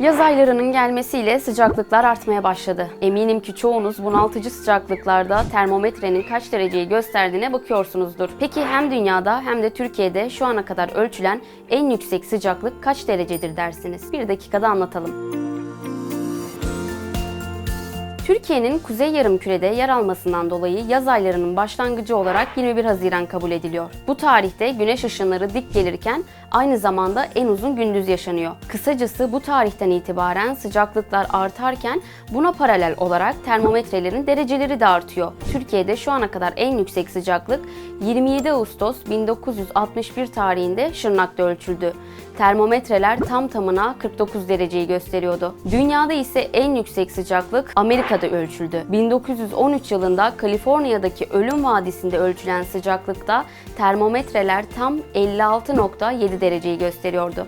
Yaz aylarının gelmesiyle sıcaklıklar artmaya başladı. Eminim ki çoğunuz bunaltıcı sıcaklıklarda termometrenin kaç dereceyi gösterdiğine bakıyorsunuzdur. Peki hem dünyada hem de Türkiye'de şu ana kadar ölçülen en yüksek sıcaklık kaç derecedir dersiniz? Bir dakikada anlatalım. Türkiye'nin kuzey yarımkürede yer almasından dolayı yaz aylarının başlangıcı olarak 21 Haziran kabul ediliyor. Bu tarihte güneş ışınları dik gelirken aynı zamanda en uzun gündüz yaşanıyor. Kısacası bu tarihten itibaren sıcaklıklar artarken buna paralel olarak termometrelerin dereceleri de artıyor. Türkiye'de şu ana kadar en yüksek sıcaklık 27 Ağustos 1961 tarihinde Şırnak'ta ölçüldü. Termometreler tam tamına 49 dereceyi gösteriyordu. Dünyada ise en yüksek sıcaklık Amerika'da ölçüldü. 1913 yılında Kaliforniya'daki Ölüm Vadisi'nde ölçülen sıcaklıkta termometreler tam 56.7 dereceyi gösteriyordu.